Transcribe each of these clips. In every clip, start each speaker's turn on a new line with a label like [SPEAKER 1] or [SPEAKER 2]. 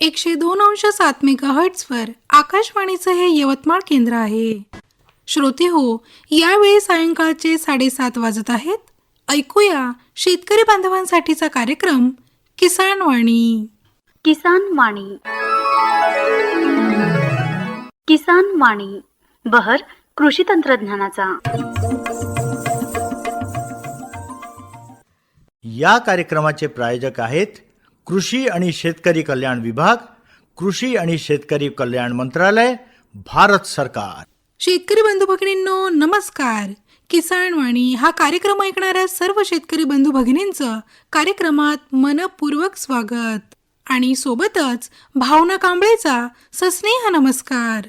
[SPEAKER 1] एकशे दोन अंश सात मेगा हर्ट्सवर आकाशवाणीचं हे यवतमाळ केंद्र आहे. श्रोते हो यावेळी सायंकाळचे साडेसात वाजत आहेत. ऐकूया शेतकरी बांधवांसाठीचा कार्यक्रम किसान वाणी.
[SPEAKER 2] किसान वाणी. किसान वाणी बहर कृषी तंत्रज्ञानाचा.
[SPEAKER 3] या कार्यक्रमाचे प्रायोजक आहेत कृषी आणि शेतकरी कल्याण विभाग कृषी आणि शेतकरी कल्याण मंत्रालय भारत सरकार.
[SPEAKER 1] शेतकरी बंधू भगिनींनो नमस्कार. किसान वाणी हा कार्यक्रम ऐकणाऱ्या सर्व शेतकरी बंधू भगिनींचं कार्यक्रमात मनपूर्वक स्वागत. आणि सोबतच भावना कांबळेचा सस्नेह नमस्कार.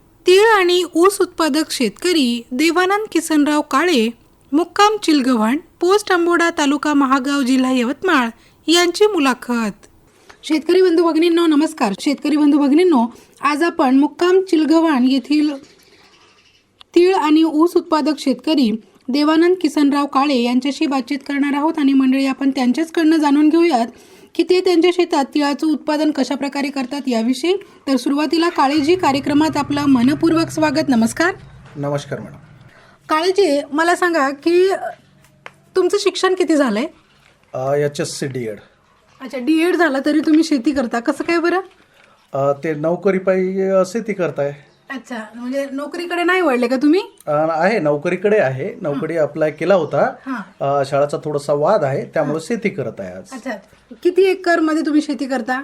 [SPEAKER 1] तीळ आणि ऊस उत्पादक शेतकरी देवानंद किसनराव काळे मुक्काम चिलगव्हाण पोस्ट आंबोडा तालुका महागाव जिल्हा यवतमाळ यांची मुलाखत. शेतकरी बंधू भगिनींनो नमस्कार. शेतकरी बंधू भगिनींनो आज आपण मुक्काम चिलगव्हाण येथील तीळ आणि ऊस उत्पादक शेतकरी देवानंद किसनराव काळे यांच्याशी बातचीत करणार आहोत आणि मंडळी आपण त्यांच्याचकडनं जाणून घेऊयात की ते त्यांच्या शेतात तिळाचं उत्पादन कशा प्रकारे करतात याविषयी? तर सुरुवातीला काळेजी कार्यक्रमात आपलं मनपूर्वक स्वागत नमस्कार.
[SPEAKER 4] नमस्कार मॅडम.
[SPEAKER 1] काळेजी मला सांगा की तुमचं शिक्षण किती झालंय?
[SPEAKER 4] H S C D Ed.
[SPEAKER 1] अच्छा डी एड झाला तरी तुम्ही शेती करता. कसं काय बरं?
[SPEAKER 4] ते नोकरी पायी शेती करताय.
[SPEAKER 1] अच्छा म्हणजे नोकरीकडे नाही वळले का तुम्ही?
[SPEAKER 4] आहे नोकरीकडे आहे. नोकरी अप्लाय केला होता.
[SPEAKER 1] हां.
[SPEAKER 4] शाळाचा थोडासा वाद आहे त्यामुळे शेती करत आहे आज.
[SPEAKER 1] अच्छा किती एकरमध्ये तुम्ही शेती करता?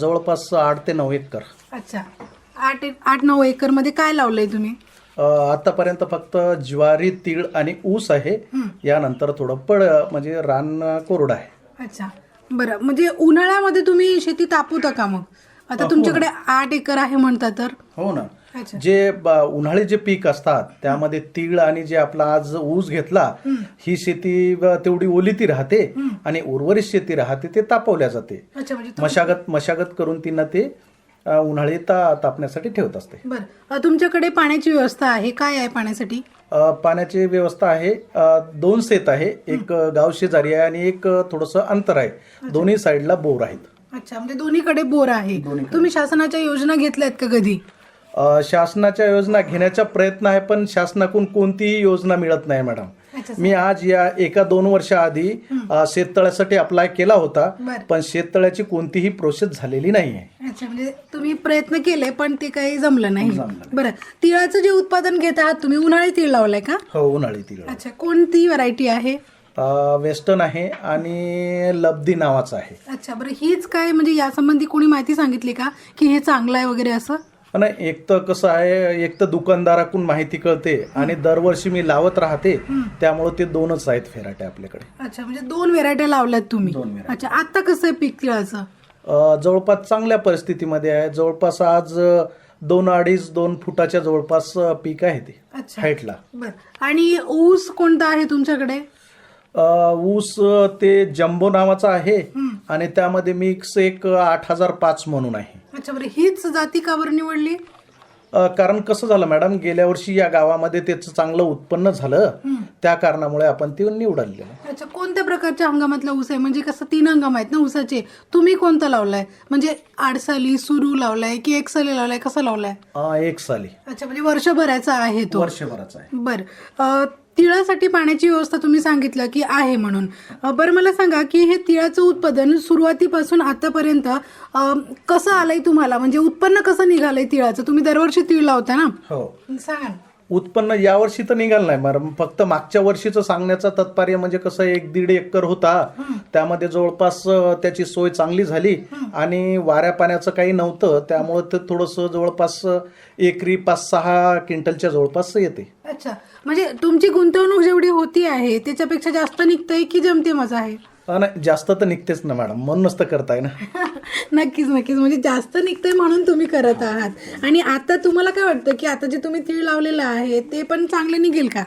[SPEAKER 4] जवळपास आठ ते नऊ एकर.
[SPEAKER 1] अच्छा. आठ आठ नऊ एकरमध्ये काय लावलंय तुम्ही?
[SPEAKER 4] आतापर्यंत फक्त ज्वारी तीळ आणि ऊस आहे. यानंतर थोडं पड म्हणजे रान कोरड आहे.
[SPEAKER 1] अच्छा. बरं म्हणजे उन्हाळ्यामध्ये तुम्ही शेती तापवता का मग? आता तुमच्याकडे आठ एकर आहे म्हणता तर?
[SPEAKER 4] हो ना. जे उन्हाळी जे पीक असतात त्यामध्ये तीळ आणि जे आपला आज ऊस घेतला ही शेती तेवढी ओलिती राहते आणि उर्वरित शेती राहते ते तापवल्या जाते.
[SPEAKER 1] म्हणजे
[SPEAKER 4] मशागत मशागत करून तिनं ते उन्हाळी ता तापण्यासाठी ठेवत असते.
[SPEAKER 1] बरं. तुमच्याकडे पाण्याची व्यवस्था आहे काय आहे पाण्यासाठी?
[SPEAKER 4] पाण्याची व्यवस्था आहे दोन शेत आहे एक गाव शेजारी आहे आणि एक थोडस अंतर आहे. दोन्ही साईडला बोर आहेत.
[SPEAKER 1] अच्छा म्हणजे दोन्हीकडे बोर आहे. तुम्ही शासनाच्या योजना घेतल्यात का कधी?
[SPEAKER 4] शासनाच्या योजना घेण्याचा प्रयत्न आहे पण शासनाकडून कोणतीही योजना मिळत नाही मॅडम. मी आज या एका दोन वर्षाआधी शेततळ्यासाठी अप्लाय केला होता. पण शेततळ्याची कोणतीही प्रोसेस झालेली नाही
[SPEAKER 1] अच्छा म्हणजे तुम्ही प्रयत्न केले पण ते काही जमलं नाही. बरं. तिळाचं जे उत्पादन घेत आहात तुम्ही उन्हाळी तीळ लावलाय का?
[SPEAKER 4] हो उन्हाळी तिळ
[SPEAKER 1] अच्छा कोणती व्हरायटी आहे?
[SPEAKER 4] वेस्टर्न आहे आणि लब्धी नावाचं आहे.
[SPEAKER 1] अच्छा बरं हीच काय म्हणजे यासंबंधी कोणी माहिती सांगितली का की हे चांगलं आहे वगैरे असं?
[SPEAKER 4] नाही एक तर कसं आहे एक तर दुकानदाराकडून माहिती कळते आणि दरवर्षी मी लावत राहते त्यामुळे ते दोनच आहेत फेराटे आपल्याकडे.
[SPEAKER 1] अच्छा म्हणजे दोन व्हेरायट्या लावल्यात तुम्ही?
[SPEAKER 4] दोन variety.
[SPEAKER 1] अच्छा आता कसं आहे पीक तिळाचं?
[SPEAKER 4] अ, जवळपास चांगल्या परिस्थितीमध्ये आहे. जवळपास आज अ, दोन अडीच दोन फुटाच्या जवळपास अ, पीक आहे ते
[SPEAKER 1] अच्छा.
[SPEAKER 4] हाईटला.
[SPEAKER 1] बर. आणि ऊस कोणता आहे तुमच्याकडे?
[SPEAKER 4] ऊस ते जम्बो नावाचा आहे आणि त्यामध्ये मिक्स एक आठ हजार पाच म्हणून आहे.
[SPEAKER 1] अच्छा बरं हीच जाती का बरं निवडली?
[SPEAKER 4] अ, कारण कसं झालं मॅडम गेल्या वर्षी या गावामध्ये त्याचं चांगलं उत्पन्न झालं. त्या कारणामुळे आपण ते निवडले
[SPEAKER 1] अच्छा कोणत्या प्रकारच्या हंगामातला ऊस आहे? म्हणजे कसं तीन हंगाम आहेत ना ऊसाचे. तुम्ही कोणता लावलाय? म्हणजे आडसाली सुरू लावलाय की एक साली लावलाय? कसा लावलाय?
[SPEAKER 4] अ, एक साली
[SPEAKER 1] अच्छा म्हणजे वर्षभराचा आहे तो.
[SPEAKER 4] वर्षभराचा आहे.
[SPEAKER 1] बर तिळासाठी पाण्याची व्यवस्था तुम्ही सांगितलं की आहे म्हणून. बरं मला सांगा की हे तिळाचं उत्पादन सुरुवातीपासून आतापर्यंत कसं आलंय तुम्हाला? म्हणजे उत्पन्न कसं निघालंय तिळाचं? तुम्ही दरवर्षी तीळ लावता ना?
[SPEAKER 4] हो.
[SPEAKER 1] सांगा ना.
[SPEAKER 4] उत्पन्न यावर्षी तर निघालं नाही. मॅडम फक्त मागच्या वर्षीचं सांगण्याचं तात्पर्य म्हणजे कसं एक दीड एकर होता. त्यामध्ये जवळपास त्याची सोय चांगली झाली आणि वाऱ्या पाण्याचं काही नव्हतं. त्यामुळं ते थोडंसं जवळपास एकरी पाच सहा क्विंटलच्या जवळपास येते.
[SPEAKER 1] अच्छा. म्हणजे तुमची गुंतवणूक जेवढी होती आहे त्याच्यापेक्षा जास्त निघतंय की जमतेमच आहे?
[SPEAKER 4] अं, नाही जास्त तर निघतेच ना मॅडम. म्हणूनच तर करताय ना.
[SPEAKER 1] नक्कीच नक्कीच. म्हणजे जास्त निघतंय म्हणून तुम्ही करत आहात. आणि आता तुम्हाला काय वाटतं की आता जे तुम्ही तीळ लावलेलं आहे ते पण चांगले निघेल का?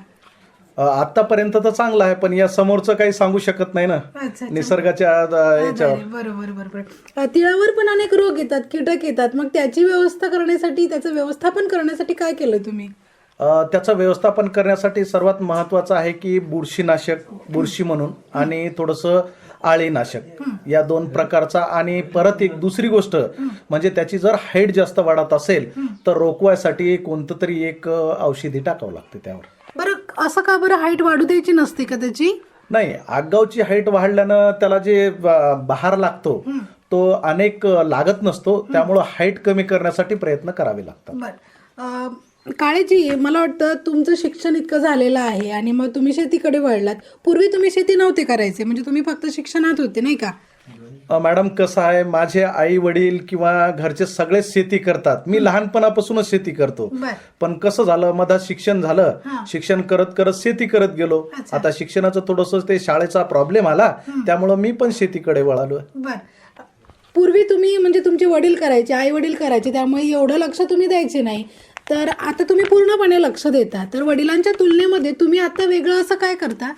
[SPEAKER 4] आतापर्यंत तर चांगलं आहे पण या समोरचं काही सांगू शकत नाही ना.
[SPEAKER 1] अच्छा
[SPEAKER 4] निसर्गाच्या याच्यावर.
[SPEAKER 1] बरोबर बरोबर अ, तिळावर पण अनेक रोग येतात कीटक येतात. मग त्याची व्यवस्था करण्यासाठी त्याचं व्यवस्थापन करण्यासाठी काय केलं तुम्ही?
[SPEAKER 4] त्याचं व्यवस्थापन करण्यासाठी सर्वात महत्वाचं आहे की बुरशीनाशक बुरशी म्हणून आणि थोडंसं आळीनाशक या दोन प्रकारचा आणि परत एक दुसरी गोष्ट म्हणजे त्याची जर हाईट जास्त वाढत असेल तर रोखवायसाठी कोणतं तरी एक औषधी टाकावं लागते त्यावर.
[SPEAKER 1] बरं असं का बरं हाईट वाढू द्यायची नसते का त्याची?
[SPEAKER 4] नाही आगावची हाईट वाढल्यानं त्याला जे बहार लागतो तो अनेक लागत नसतो त्यामुळं हाईट कमी करण्यासाठी प्रयत्न करावे लागतात.
[SPEAKER 1] काळेजी मला वाटतं तुमचं शिक्षण इतकं झालेलं आहे आणि मग तुम्ही शेतीकडे वळलात. पूर्वी तुम्ही शेती नव्हते करायचे म्हणजे तुम्ही फक्त शिक्षणात होते नाही का?
[SPEAKER 4] मॅडम कसं आहे माझे आई वडील किंवा घरचे सगळेच शेती करतात. मी लहानपणापासूनच शेती करतो. पण कसं झालं मधात शिक्षण झालं. शिक्षण करत करत शेती करत गेलो. आता शिक्षणाचं थोडस ते शाळेचा प्रॉब्लेम आला. त्यामुळं मी पण शेतीकडे वळालो
[SPEAKER 1] पूर्वी तुम्ही म्हणजे तुमचे वडील करायचे आई वडील करायचे त्यामुळे एवढं लक्ष तुम्ही द्यायचे नाही. तर आता तुम्ही पूर्णपणे लक्ष देता. तर वडिलांच्या तुलनेमध्ये तुम्ही आता वेगळं असं काय करता?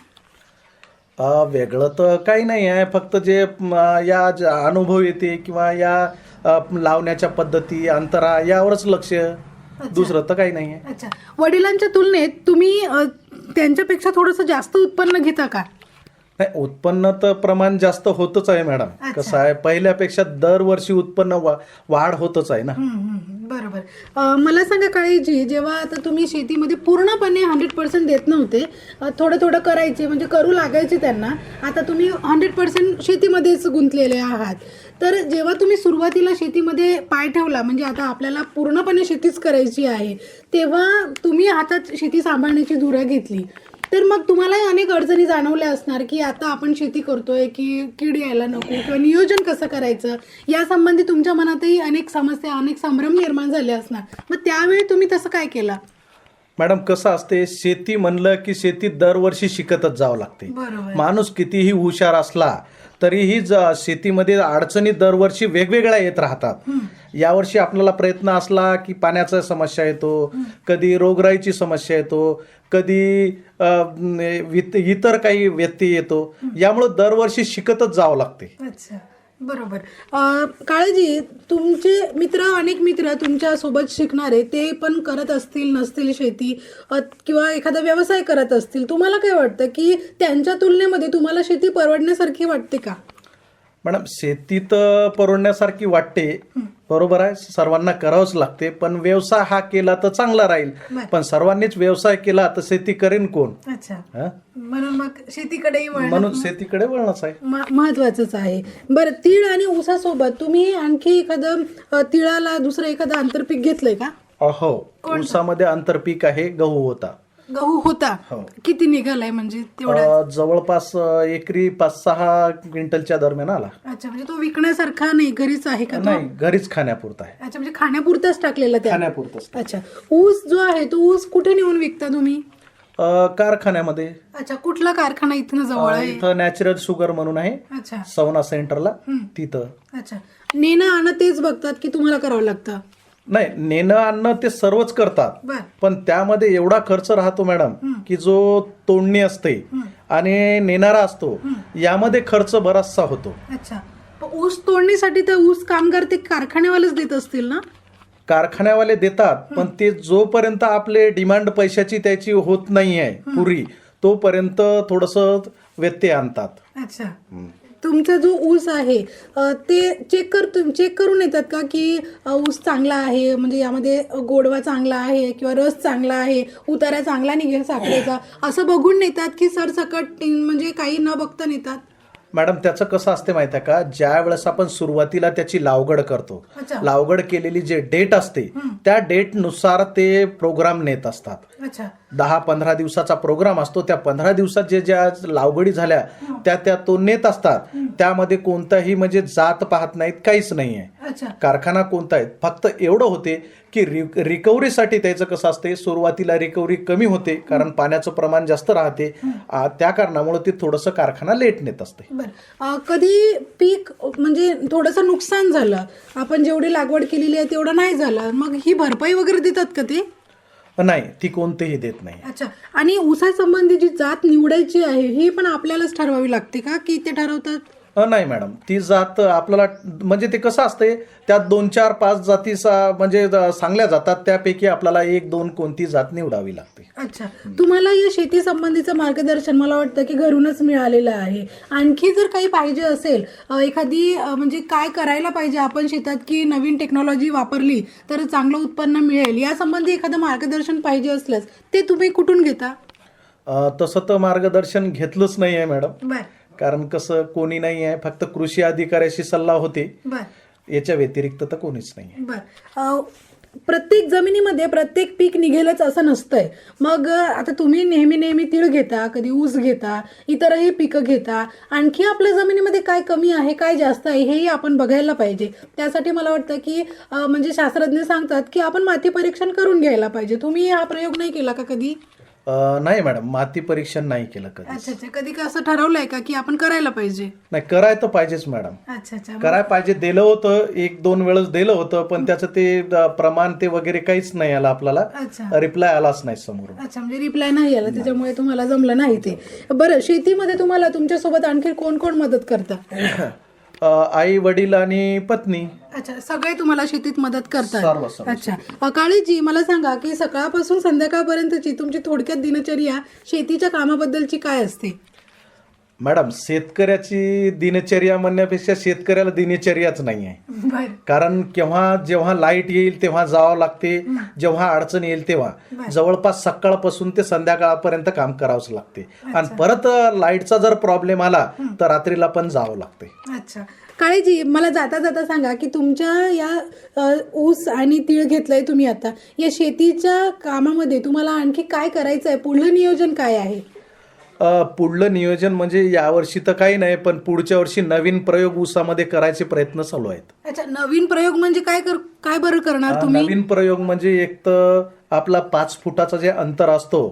[SPEAKER 4] वेगळं तर काही नाही आहे. फक्त जे म, या ज- अनुभव येते किंवा या अ, लावण्याच्या पद्धती अंतरा यावरच लक्ष. दुसरं तर काही नाही आहे.
[SPEAKER 1] अच्छा. वडिलांच्या तुलनेत तुम्ही अ, त्यांच्यापेक्षा थोडंसं जास्त उत्पन्न घेता का?
[SPEAKER 4] नाही उत्पन्न तर प्रमाण जास्त होतच आहे मॅडम. कसं आहे पहिल्यापेक्षा दरवर्षी उत्पन्न वा- वाढ होतच आहे ना.
[SPEAKER 1] बरोबर. अ, मला सांगा काळीजी जेव्हा आता तुम्ही शेतीमध्ये पूर्णपणे हंड्रेड पर्सेंट देत नव्हते अ, थोडं थोडं करायचे म्हणजे करू लागायचे त्यांना आता तुम्ही हंड्रेड पर्सेंट शेतीमध्येच गुंतलेले आहात. तर जेव्हा तुम्ही सुरुवातीला शेतीमध्ये पाय ठेवला म्हणजे आता आपल्याला पूर्णपणे शेतीच करायची आहे तेव्हा तुम्ही हातात शेती सांभाळण्याची धुरा घेतली. तर मग तुम्हालाही अनेक अडचणी जाणवल्या असणार की आता आपण शेती करतोय की कीड यायला नको किंवा नियोजन कसं करायचं? या संबंधी तुमच्या मनातही अनेक समस्या अनेक संभ्रम निर्माण झाले असणार. मग त्यावेळी तुम्ही तसं काय केलं?
[SPEAKER 4] मॅडम कसं असते शेती म्हणलं की शेतीत दरवर्षी शिकतच जावं लागते. माणूस कितीही हुशार असला तरीही ज- शेतीमध्ये अडचणी दरवर्षी वेगवेगळ्या येत राहतात. यावर्षी आपल्याला प्रयत्न असला की पाण्याचा समस्या येतो कधी रोगराईची समस्या येतो कधी अ, इतर काही व्यत्यय येतो. यामुळे दरवर्षी शिकतच जावं लागते.
[SPEAKER 1] अच्छा. बरोबर. काळजी तुमचे मित्र अनेक मित्र तुमच्यासोबत शिकणारे ते पण करत असतील नसतील शेती किंवा एखादा व्यवसाय करत असतील तुम्हाला काय वाटतं की त्यांच्या तुलनेमध्ये तुम्हाला शेती परवडण्यासारखी वाटते का?
[SPEAKER 4] मॅडम शेती तर परवडण्यासारखी वाटते बरोबर आहे सर्वांना करावंच लागते पण व्यवसाय हा केला तर चांगला राहील. पण सर्वांनीच व्यवसाय केला तर शेती करेन कोण?
[SPEAKER 1] अच्छा? म्हणून मग शेतीकडेही वळणं
[SPEAKER 4] म्हणून शेतीकडे वळणच आहे.
[SPEAKER 1] महत्वाचंच आहे. बरं तीळ आणि ऊसासोबत तुम्ही आणखी एखादं तिळाला दुसरं एखादं आंतरपीक घेतलंय का?
[SPEAKER 4] हो ऊसामध्ये आंतरपीक आहे गहू होता.
[SPEAKER 1] गहू होता.
[SPEAKER 4] हो.
[SPEAKER 1] किती निघालाय म्हणजे तेवढा
[SPEAKER 4] अं, जवळपास अं, एकरी पाच सहा क्विंटलच्या दरम्यान आला.
[SPEAKER 1] अच्छा म्हणजे तो विकण्यासारखा नाही घरीच आहे का तो?
[SPEAKER 4] नाही घरीच खाण्यापुरता आहे.
[SPEAKER 1] अच्छा म्हणजे खाण्यापुरताच टाकलेला त्या
[SPEAKER 4] खाण्यापुरतच
[SPEAKER 1] अच्छा ऊस जो आहे तो ऊस कुठे नेऊन विकता तुम्ही?
[SPEAKER 4] अं, कारखान्यामध्ये.
[SPEAKER 1] अच्छा कुठला कारखाना इथनं जवळ
[SPEAKER 4] अं,
[SPEAKER 1] आहे?
[SPEAKER 4] इथं नॅचरल शुगर म्हणून आहे.
[SPEAKER 1] अच्छा.
[SPEAKER 4] सवना सेंटरला तिथं.
[SPEAKER 1] अच्छा. नेणं आणं तेच बघतात की तुम्हाला करावं लागतं?
[SPEAKER 4] नाही नेणं आणणं ते सर्वच करतात. पण त्यामध्ये एवढा खर्च राहतो मॅडम की जो तोडणी असते आणि नेणारा असतो यामध्ये खर्च बराचसा होतो.
[SPEAKER 1] अच्छा. पण ऊस तोडणीसाठी तर ऊस कामगार ते कारखान्यावालेच देत असतील ना?
[SPEAKER 4] कारखान्यावाले देतात पण ते जोपर्यंत आपले डिमांड पैशाची त्याची होत नाही आहे पुरी तोपर्यंत थोडस व्यत्यय आणतात.
[SPEAKER 1] अच्छा. तुमचा जो ऊस आहे ते चेक कर चेक करून येतात का की ऊस चांगला आहे? म्हणजे यामध्ये गोडवा चांगला आहे किंवा रस चांगला आहे उतारा चांगला निघेल साखरेचा? असं बघून नेतात की सरसकट म्हणजे काही न बघता नेतात?
[SPEAKER 4] मॅडम त्याचं कसं असते माहिती आहे का? ज्या वेळेस आपण सुरुवातीला त्याची लावगड करतो. लावगड केलेली जे डेट असते त्या डेटनुसार ते प्रोग्राम नेत असतात. दहा पंधरा दिवसाचा प्रोग्राम असतो त्या पंधरा दिवसात जे ज्या लावगडी झाल्या त्या त्या तो नेत असतात. त्यामध्ये कोणताही म्हणजे जात पाहत नाहीत काहीच नाही आहे
[SPEAKER 1] अच्छा
[SPEAKER 4] कारखाना कोणता आहे? फक्त एवढं होते की रि- रिकव्हरीसाठी त्याचं कसं असते? सुरुवातीला रिकव्हरी कमी होते कारण पाण्याचं प्रमाण जास्त राहते. त्या कारणामुळे ते थोडंसं कारखाना लेट नेत असते.
[SPEAKER 1] कधी पीक म्हणजे थोडंसं नुकसान झालं? आपण जेवढी लागवड केलेली आहे तेवढं नाही झालं. मग ही भरपाई वगैरे देतात का ते?
[SPEAKER 4] नाही ती कोणतेही देत नाही.
[SPEAKER 1] अच्छा. आणि ऊसासंबंधी जी जात निवडायची आहे ही पण आपल्यालाच ठरवावी लागते का? की ते ठरवतात?
[SPEAKER 4] नाही मॅडम. ती जात आपल्याला म्हणजे ते कसं असते त्यात दोन चार पाच जाती सा- म्हणजे सांगल्या जातात. त्यापैकी आपल्याला एक दोन कोणती जात निवडावी लागते.
[SPEAKER 1] अच्छा. तुम्हाला या शेती संबंधीचं मार्गदर्शन मला वाटतं की घरूनच मिळालेलं आहे. आणखी जर काही पाहिजे असेल एखादी म्हणजे काय करायला पाहिजे आपण शेतात की नवीन टेक्नॉलॉजी वापरली तर चांगलं उत्पन्न मिळेल या संबंधी एखादं मार्गदर्शन पाहिजे असल्यास ते तुम्ही कुठून घेता?
[SPEAKER 4] तसं तर मार्गदर्शन घेतलंच नाही आहे मॅडम कारण कसं कोणी नाही आहे फक्त कृषी अधिकाऱ्याशी सल्ला होते.
[SPEAKER 1] बर.
[SPEAKER 4] याच्या व्यतिरिक्त तर कोणीच नाही
[SPEAKER 1] प्रत्येक जमिनीमध्ये प्रत्येक पीक निघेलच असं नसतंय. मग आता तुम्ही नेहमी नेहमी तीळ घेता कधी ऊस घेता इतरही पिकं घेता आणखी आपल्या जमिनीमध्ये काय कमी आहे काय जास्त आहे हेही आपण बघायला पाहिजे. त्यासाठी मला वाटतं की म्हणजे शास्त्रज्ञ सांगतात की आपण माती परीक्षण करून घ्यायला पाहिजे. तुम्ही हा प्रयोग नाही केला का कधी?
[SPEAKER 4] नाही मॅडम माती परीक्षण नाही केलं कधी
[SPEAKER 1] अच्छा अच्छा. कधी का असं ठरवलंय का की आपण करायला पाहिजे?
[SPEAKER 4] नाही कराय तर पाहिजेच मॅडम.
[SPEAKER 1] अच्छा अच्छा.
[SPEAKER 4] कराय पाहिजे दिलं होतं एक दोन वेळेस दिलं होतं पण त्याचं ते अ, प्रमाण ते वगैरे काहीच नाही आलं आपल्याला.
[SPEAKER 1] अच्छा.
[SPEAKER 4] रिप्लाय आलाच नाही समोरून.
[SPEAKER 1] अच्छा म्हणजे रिप्लाय नाही आला त्याच्यामुळे तुम्हाला जमलं नाही ते. बरं शेतीमध्ये तुम्हाला तुमच्यासोबत आणखी कोण कोण मदत करतं?
[SPEAKER 4] आई वडील आणि पत्नी.
[SPEAKER 1] अच्छा सगळे तुम्हाला शेतीत मदत करतात.
[SPEAKER 4] सर्व, सर्व.
[SPEAKER 1] अच्छा. अ, काळीजी मला सांगा की सकाळपासून संध्याकाळपर्यंतची तुमची थोडक्यात दिनचर्या शेतीच्या कामाबद्दलची काय असते?
[SPEAKER 4] मॅडम शेतकऱ्याची दिनचर्या म्हणण्यापेक्षा शेतकऱ्याला दिनचर्याच नाही आहे कारण केव्हा जेव्हा लाइट येईल तेव्हा जावं लागते जेव्हा अडचण येईल तेव्हा. जवळपास सकाळपासून ते संध्याकाळपर्यंत काम करावंच लागते. आणि परत लाईटचा जर प्रॉब्लेम आला तर रात्रीला पण जावं लागते.
[SPEAKER 1] अच्छा. काळीजी मला जाता जाता सांगा की तुमच्या या ऊस आणि तीळ घेतलंय तुम्ही आता. या शेतीच्या कामामध्ये तुम्हाला आणखी काय करायचं आहे पुढलं नियोजन काय आहे?
[SPEAKER 4] पुढलं नियोजन म्हणजे यावर्षी तर काही नाही पण पुढच्या वर्षी नवीन प्रयोग ऊसामध्ये करायचे प्रयत्न चालू आहेत.
[SPEAKER 1] अच्छा नवीन प्रयोग म्हणजे काय कर काय बरं करणार तुम्ही?
[SPEAKER 4] नवीन प्रयोग म्हणजे एक तर आपला पाच फुटाचा जे अंतर असतो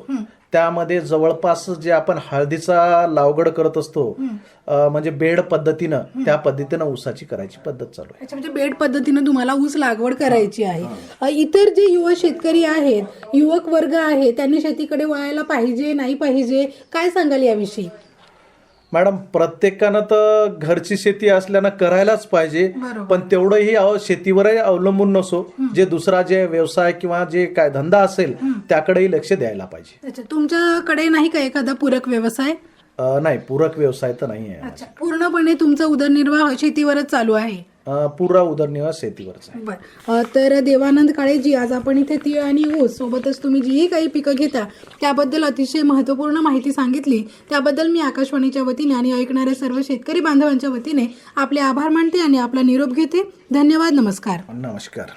[SPEAKER 4] त्यामध्ये जवळपास जे आपण हळदीचा लावगड करत असतो म्हणजे बेड पद्धतीनं त्या पद्धतीनं ऊसाची करायची पद्धत चालू आहे.
[SPEAKER 1] म्हणजे बेड पद्धतीनं तुम्हाला ऊस लागवड करायची आहे. इतर जे युवा शेतकरी आहेत युवक वर्ग आहे त्यांनी शेतीकडे वळायला पाहिजे नाही पाहिजे काय सांगाल याविषयी?
[SPEAKER 4] मॅडम प्रत्येकानं तर घरची शेती असल्यानं करायलाच पाहिजे. पण तेवढंही शेतीवरही अवलंबून नसो. जे दुसरा जे व्यवसाय किंवा जे काय धंदा असेल त्याकडेही लक्ष द्यायला पाहिजे.
[SPEAKER 1] तुमच्याकडे नाही का एखादा पूरक व्यवसाय?
[SPEAKER 4] नाही पूरक व्यवसाय तर नाही आहे
[SPEAKER 1] अच्छा पूर्णपणे तुमचा उदरनिर्वाह शेतीवरच चालू आहे.
[SPEAKER 4] पुरा उदरनिर्वाह शेतीवरचा
[SPEAKER 1] तर देवानंद काळेजी आज आपण इथे तीळ आणि ऊस सोबतच तुम्ही जी काही पिकं घेता त्याबद्दल अतिशय महत्त्वपूर्ण माहिती सांगितली. त्याबद्दल मी आकाशवाणीच्या वतीने आणि ऐकणाऱ्या सर्व शेतकरी बांधवांच्या वतीने आपले आभार मानते आणि आपला निरोप घेते. धन्यवाद नमस्कार.
[SPEAKER 4] नमस्कार.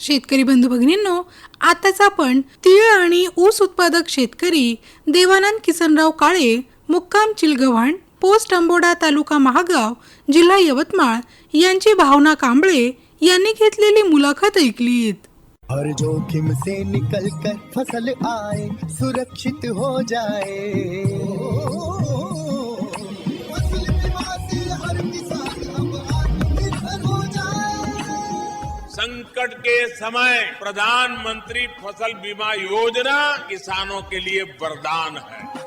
[SPEAKER 1] शेतकरी बंधू भगिनींनो आताच आपण तीळ आणि ऊस उत्पादक शेतकरी देवानंद किसनराव काळे मुक्काम चिलगव्हाण पोस्ट अंबोडा तालुका महागाव जिल्हा यवतमाळ यांची भावना कांबळे यांनी घेतलेली मुलाखत ऐकलीत.
[SPEAKER 5] हर जोखिम से निकल कर फसल आए सुरक्षित हो जाए। फसल बीमा से हर किसान अब आत्मनिर्भर हो जाए
[SPEAKER 6] संकट के समय प्रधानमंत्री फसल बीमा योजना किसानों के लिए वरदान है।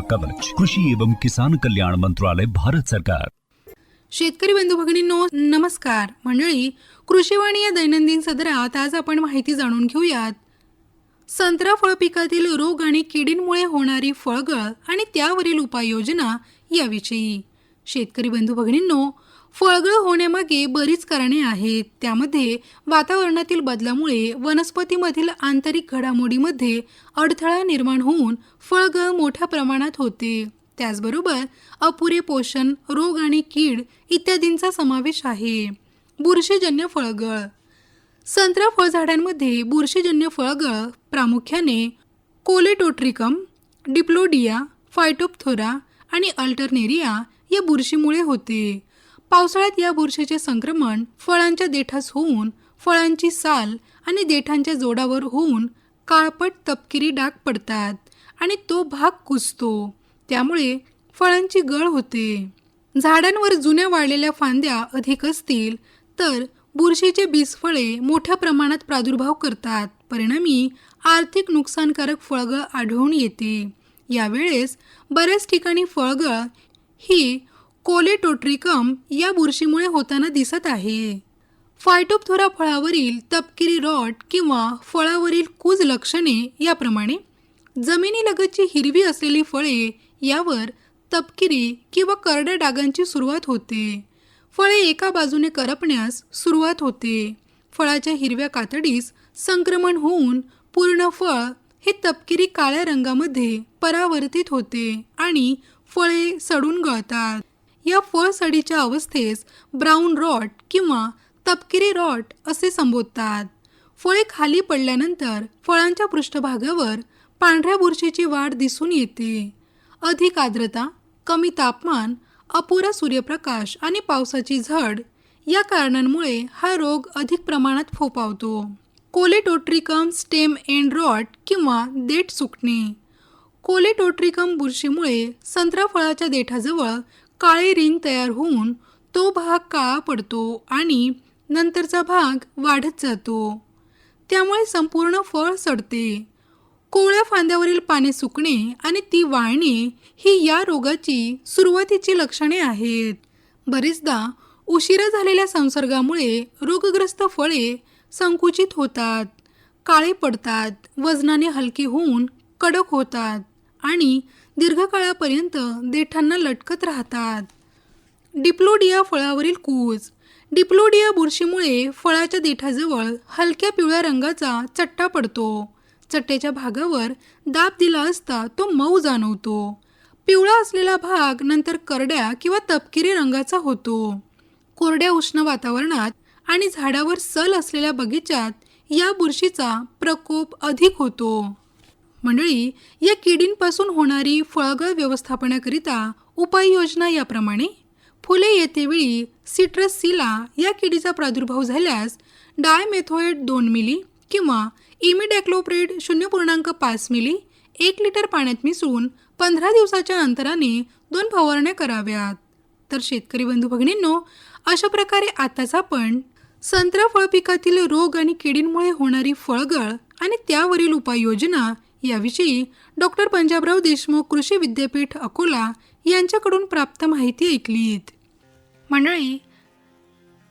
[SPEAKER 7] कवच कृषी एवं किसान कल्याण मंत्रालय भारत सरकार.
[SPEAKER 1] शेतकरी बंधू भगिनींनो नमस्कार. मंडळी कृषीवाणी या दैनंदिन सदरात आज आपण माहिती जाणून घेऊयात. संत्रा फळ पिकातील रोग आणि किडींमुळे होणारी फळगळ आणि त्यावरील उपाययोजना याविषयी. शेतकरी बंधू भगिनींनो फळगळ होण्यामागे बरीच कारणे आहेत. त्यामध्ये वातावरणातील बदलामुळे वनस्पतीमधील आंतरिक घडामोडीमध्ये अडथळा निर्माण होऊन फळगळ मोठ्या प्रमाणात होते. त्याचबरोबर अपुरे पोषण रोग आणि कीड इत्यादींचा समावेश आहे. बुरशीजन्य फळगळ. संत्रा फळझाडांमध्ये बुरशीजन्य फळगळ प्रामुख्याने कोलेटोट्रिकम डिप्लोडिया फायटोप्थोरा आणि अल्टरनेरिया या बुरशीमुळे होते. पावसाळ्यात या बुरशीचे संक्रमण फळांच्या देठास होऊन फळांची साल आणि देठांच्या जोडावर होऊन काळपट तपकिरी डाग पडतात आणि तो भाग कुजतो. त्यामुळे फळांची गळ होते. झाडांवर जुन्या वाढलेल्या फांद्या अधिक असतील तर बुरशीचे बीजफळे मोठ्या प्रमाणात प्रादुर्भाव करतात. परिणामी आर्थिक नुकसानकारक फळगळ आढळून येते. यावेळेस बऱ्याच ठिकाणी फळगळ ही कोलेटोट्रिकम या बुरशीमुळे होताना दिसत आहे. फायटोपथोरा फळावरील तपकिरी रॉट किंवा फळावरील कूज लक्षणे याप्रमाणे जमिनीलगतची हिरवी असलेली फळे यावर तपकिरी किंवा करड्या डागांची सुरुवात होते. फळे एका बाजूने करपण्यास सुरुवात होते. फळाच्या हिरव्या कातडीस संक्रमण होऊन पूर्ण फळ हे तपकिरी काळ्या रंगामध्ये परावर्तित होते आणि फळे सडून गळतात. या फळ सडीच्या अवस्थेस ब्राऊन रॉट किंवा तपकिरी रॉट असे संबोधतात. फळे खाली पडल्यानंतर फळांच्या पृष्ठभागावर पांढऱ्या बुरशीची वाढ दिसून येते. अधिक आर्द्रता कमी तापमान अपुरा सूर्यप्रकाश आणि पावसाची झड या कारणांमुळे हा रोग अधिक प्रमाणात फोपावतो कोलेटोट्रिकम स्टेम एंड रॉट किंवा देठ सुकणे. कोलेटोट्रिकम बुरशीमुळे संत्रा फळाच्या देठाजवळ काळे रिंग तयार होऊन तो भाग काळा पडतो आणि नंतरचा भाग वाढत जातो. त्यामुळे संपूर्ण फळ सडते. कोवळ्या फांद्यावरील पाने सुकणे आणि ती वाळणे ही या रोगाची सुरुवातीची लक्षणे आहेत. बरेचदा उशिरा झालेल्या संसर्गामुळे रोगग्रस्त फळे संकुचित होतात काळे पडतात वजनाने हलके होऊन कडक होतात आणि दीर्घकाळापर्यंत देठांना लटकत राहतात. डिप्लोडिया फळावरील कूज. डिप्लोडिया बुरशीमुळे फळाच्या देठाजवळ हलक्या पिवळ्या रंगाचा चट्टा पडतो. चट्ट्याच्या भागावर दाब दिला असता तो मऊ जाणवतो. पिवळा असलेला भाग नंतर करड्या किंवा तपकिरी रंगाचा होतो. कोरड्या उष्ण वातावरणात आणि झाडावर सल असलेल्या बगीचात या बुरशीचा प्रकोप अधिक होतो. मंडळी या किडींपासून होणारी फळगळ व्यवस्थापनाकरिता उपाययोजना याप्रमाणे फुले येतेवेळी सिट्रस सीला या किडीचा प्रादुर्भाव झाल्यास डायमेथोएट दोन मिली किंवा इमिडॅक्लोप्रेड शून्य पूर्णांक पाच मिली एक लिटर पाण्यात मिसळून पंधरा दिवसाच्या अंतराने दोन फवारण्या कराव्यात. तर शेतकरी बंधू भगिनींनो अशा प्रकारे आताच आपण संत्रा फळ पिकातील रोग आणि किडींमुळे होणारी फळगळ आणि त्यावरील उपाययोजना याविषयी डॉक्टर पंजाबराव देशमुख कृषी विद्यापीठ अकोला यांच्याकडून प्राप्त माहिती ऐकलीत. मंडळी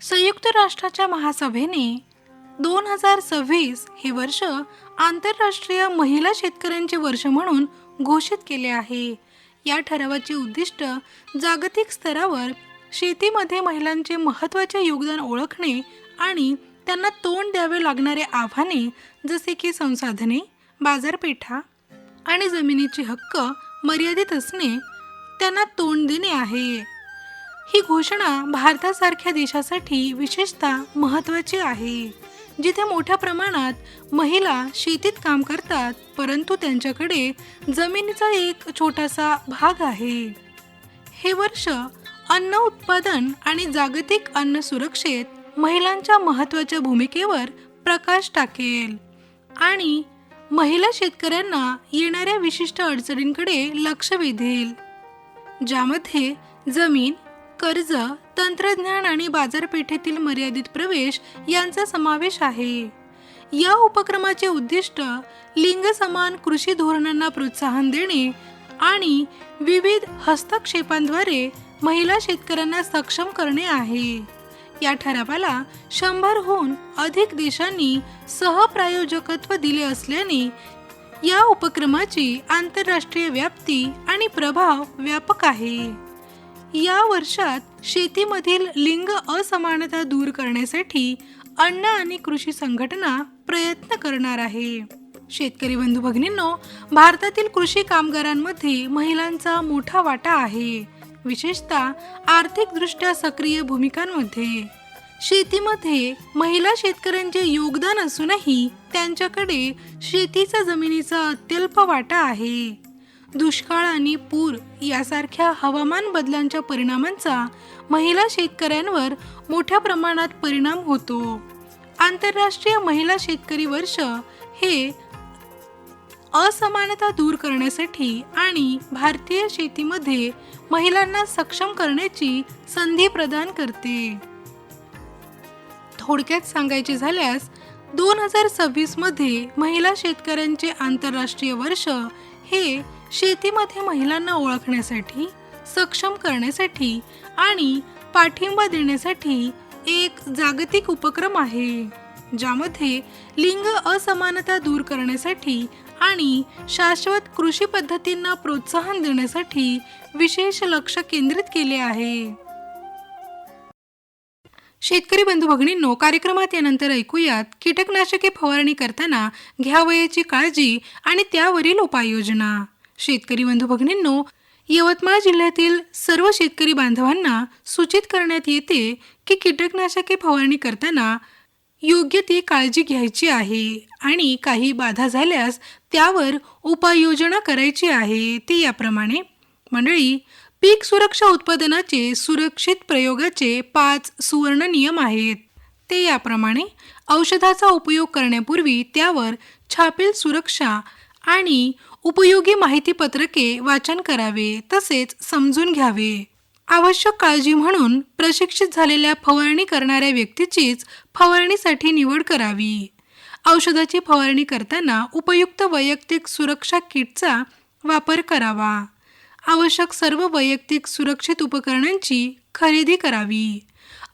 [SPEAKER 1] संयुक्त राष्ट्राच्या महासभेने दोन हजार सव्वीस हे वर्ष आंतरराष्ट्रीय महिला शेतकऱ्यांचे वर्ष म्हणून घोषित केले आहे. या ठरावाचे उद्दिष्ट जागतिक स्तरावर शेतीमध्ये महिलांचे महत्त्वाचे योगदान ओळखणे आणि त्यांना तोंड द्यावे लागणारे आव्हाने जसे की संसाधने बाजारपेठा आणि जमिनीचे हक्क मर्यादित असणे त्यांना तोंड देणे आहे. ही घोषणा भारतासारख्या देशासाठी विशेषतः महत्त्वाची आहे जिथे मोठ्या प्रमाणात महिला शेतीत काम करतात परंतु त्यांच्याकडे जमिनीचा एक छोटासा भाग आहे. हे वर्ष अन्न उत्पादन आणि जागतिक अन्न सुरक्षेत महिलांच्या महत्त्वाच्या भूमिकेवर प्रकाश टाकेल आणि महिला शेतकऱ्यांना येणाऱ्या विशिष्ट अडचणींकडे लक्ष वेधेल ज्यामध्ये जमीन कर्ज तंत्रज्ञान आणि बाजारपेठेतील मर्यादित प्रवेश यांचा समावेश आहे. या उपक्रमाचे उद्दिष्ट लिंग समान कृषी धोरणांना प्रोत्साहन देणे आणि विविध हस्तक्षेपांद्वारे महिला शेतकऱ्यांना सक्षम करणे आहे. या ठरावाला शंभरहून अधिक देशांनी सहप्रायोजकत्व दिले असल्याने या उपक्रमाची आंतरराष्ट्रीय व्याप्ती आणि प्रभाव व्यापक आहे. या वर्षात शेतीमधील लिंग असमानता दूर करण्यासाठी अन्न आणि कृषी संघटना प्रयत्न करणार आहे. शेतकरी बंधू भगिनींनो भारतातील कृषी कामगारांमध्ये महिलांचा मोठा वाटा आहे. विशेषतः आर्थिकदृष्ट्या सक्रिय भूमिकांमध्ये. शेतीमध्ये महिला शेतकऱ्यांचे योगदान असूनही त्यांच्याकडे शेतीचा जमिनीचा अत्यल्प वाटा आहे. दुष्काळ आणि पूर यासारख्या हवामान बदलांच्या परिणामांचा महिला शेतकऱ्यांवर मोठ्या प्रमाणात परिणाम होतो. आंतरराष्ट्रीय महिला शेतकरी वर्ष हे असमानता दूर करण्यासाठी आणि भारतीय शेतीमध्ये महिलांना सक्षम करण्याची संधी प्रदान करते. थोडक्यात सांगायचे झाल्यास दोन हजार सव्वीसमध्ये महिला शेतकऱ्यांचे आंतरराष्ट्रीय वर्ष हे शेतीमध्ये महिलांना ओळखण्यासाठी सक्षम करण्यासाठी आणि पाठिंबा देण्यासाठी एक जागतिक उपक्रम आहे. ज्यामध्ये लिंग असमानता दूर करण्यासाठी आणि शाश्वत कृषी पद्धतींना प्रोत्साहन देण्यासाठी विशेष लक्ष केंद्रित केले आहे. शेतकरी बंधू भगिनींनो कार्यक्रमात यानंतर ऐकूयात कीटकनाशके फवारणी करताना घ्यावयाची काळजी आणि त्यावरील उपाययोजना. शेतकरी बंधू भगिनींनो यवतमाळ जिल्ह्यातील सर्व शेतकरी बांधवांना सूचित करण्यात येते की कीटकनाशके फवारणी करताना योग्य ती काळजी घ्यायची आहे आणि काही बाधा झाल्यास त्यावर उपाययोजना करायची आहे ती याप्रमाणे. मंडळी पीक सुरक्षा उत्पादनाचे सुरक्षित प्रयोगाचे पाच सुवर्ण नियम आहेत. ते याप्रमाणे औषधाचा उपयोग करण्यापूर्वी त्यावर छापील सुरक्षा आणि उपयोगी माहितीपत्रके वाचन करावे तसेच समजून घ्यावे. आवश्यक काळजी म्हणून प्रशिक्षित झालेल्या फवारणी करणाऱ्या व्यक्तीचीच फवारणीसाठी निवड करावी. औषधाची फवारणी करताना उपयुक्त वैयक्तिक सुरक्षा किटचा वापर करावा. आवश्यक सर्व वैयक्तिक सुरक्षित उपकरणांची खरेदी करावी.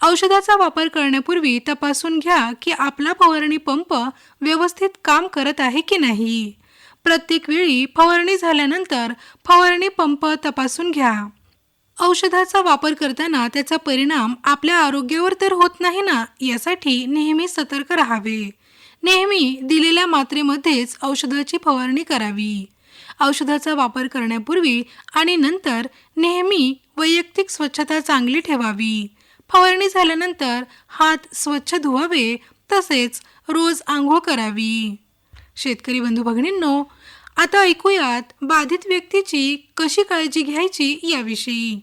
[SPEAKER 1] औषधाचा वापर करण्यापूर्वी तपासून घ्या की आपला फवारणी पंप व्यवस्थित काम करत आहे की नाही. प्रत्येक वेळी फवारणी झाल्यानंतर फवारणी पंप तपासून घ्या. औषधाचा वापर करताना त्याचा परिणाम आपल्या आरोग्यावर तर होत नाही ना? यासाठी नेहमी सतर्क राहावे. नेहमी दिलेल्या मात्रेमध्येच औषधाची फवारणी करावी. औषधाचा वापर करण्यापूर्वी आणि नंतर नेहमी वैयक्तिक स्वच्छता चांगली ठेवावी. फवारणी झाल्यानंतर हात स्वच्छ धुवावे तसेच रोज आंघोळ करावी. शेतकरी बंधू भगिनींनो आता ऐकूयात बाधित व्यक्तीची कशी काळजी घ्यायची याविषयी.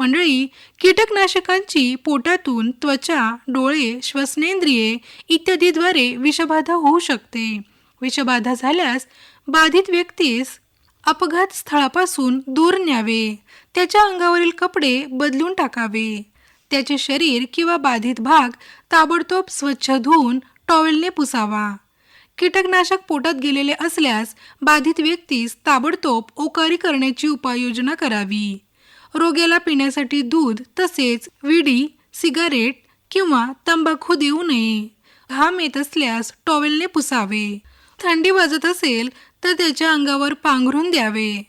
[SPEAKER 1] मंडळी कीटकनाशकांची पोटातून त्वचा डोळे श्वसनेंद्रिये इत्यादीद्वारे विषबाधा होऊ शकते. विषबाधा झाल्यास बाधित व्यक्तीस अपघात स्थळापासून दूर न्यावे. त्याच्या अंगावरील कपडे बदलून टाकावे. त्याचे शरीर किंवा बाधित भाग ताबडतोब स्वच्छ धुवून टॉवेलने पुसावा. कीटकनाशक पोटात गेलेले असल्यास बाधित व्यक्तीस ताबडतोब ओकारी करण्याची उपाययोजना करावी. रोग्याला पिण्यासाठी दूध तसेच विडी सिगारेट किंवा तंबाखू देऊ नये. घाम येत असल्यास टॉवेलने पुसावे. थंडी वाजत असेल तर त्याच्या अंगावर पांघरून द्यावे.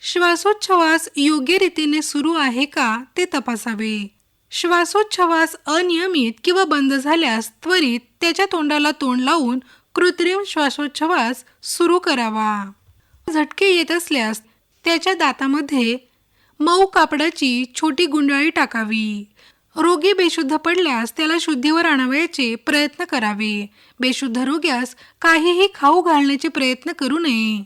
[SPEAKER 1] श्वासोच्छवास योग्य रीतीने सुरू आहे का ते तपासावे. श्वासोच्छवास अनियमित किंवा बंद झाल्यास त्वरित त्याच्या तोंडाला तोंड लावून कृत्रिम श्वासोच्छवास सुरू करावा. झटके येत असल्यास त्याच्या दातामध्ये मऊ कापडाची छोटी गुंडाळी टाकावी. रोगी बेशुद्ध पडल्यास त्याला शुद्धीवर आणावयाचे प्रयत्न करावे. बेशुद्ध रोग्यास काहीही खाऊ घालण्याचे प्रयत्न करू नये.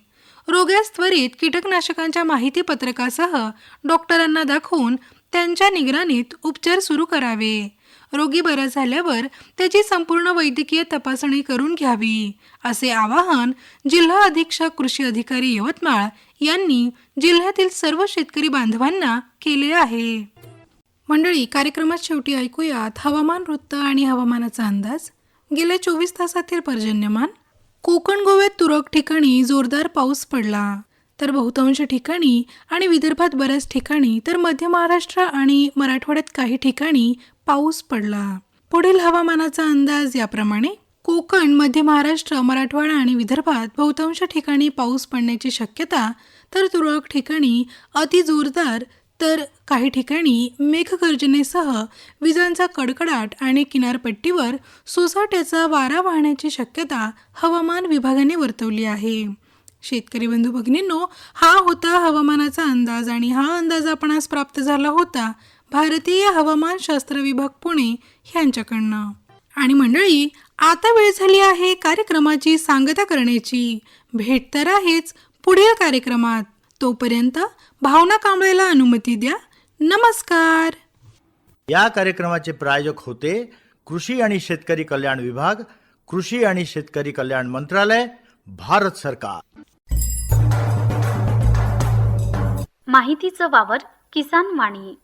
[SPEAKER 1] रोग्यास त्वरित कीटकनाशकांच्या माहिती पत्रकासह डॉक्टरांना दाखवून त्यांच्या निगराणीत उपचार सुरू करावे. रोगी बरा झाल्यावर त्याची संपूर्ण वैद्यकीय तपासणी करून घ्यावी असे आवाहन जिल्हा अधीक्षक कृषी अधिकारी यवतमाळ यांनी जिल्ह्यातील सर्व शेतकरी बांधवांना केले आहे. मंडळी कार्यक्रमात शेवटी ऐकूयात हवामान वृत्त आणि हवामानाचा अंदाज. गेल्या चोवीस तासातील पर्जन्यमान कोकण गोव्यात तुरळक ठिकाणी जोरदार पाऊस पडला. तर बहुतांश ठिकाणी आणि विदर्भात बऱ्याच ठिकाणी तर मध्य महाराष्ट्र आणि मराठवाड्यात काही ठिकाणी पाऊस पडला. पुढील हवामानाचा अंदाज याप्रमाणे कोकण मध्य महाराष्ट्र मराठवाडा आणि विदर्भात बहुतांश ठिकाणी पाऊस पडण्याची शक्यता तर तुरळक ठिकाणी अति जोरदार तर काही ठिकाणी मेघगर्जनेसह विजांचा कडकडाट आणि किनारपट्टीवर सोसाट्याचा वारा वाहण्याची शक्यता हवामान विभागाने वर्तवली आहे. शेतकरी बंधू भगिनींनो हा होता हवामानाचा अंदाज आणि हा अंदाज आपणास प्राप्त झाला होता भारतीय हवामान शास्त्र विभाग पुणे यांच्याकडनं. आणि मंडळी आता वेळ झाली आहे कार्यक्रमाची सांगता करण्याची. भेट तर आहेच पुढील कार्यक्रमात तोपर्यंत भावना कांबळेला अनुमती द्या. नमस्कार.
[SPEAKER 3] या कार्यक्रमाचे प्रायोजक होते कृषी आणि शेतकरी कल्याण विभाग कृषी आणि शेतकरी कल्याण मंत्रालय भारत सरकार.
[SPEAKER 2] माहितीचं वावर किसान वाणी.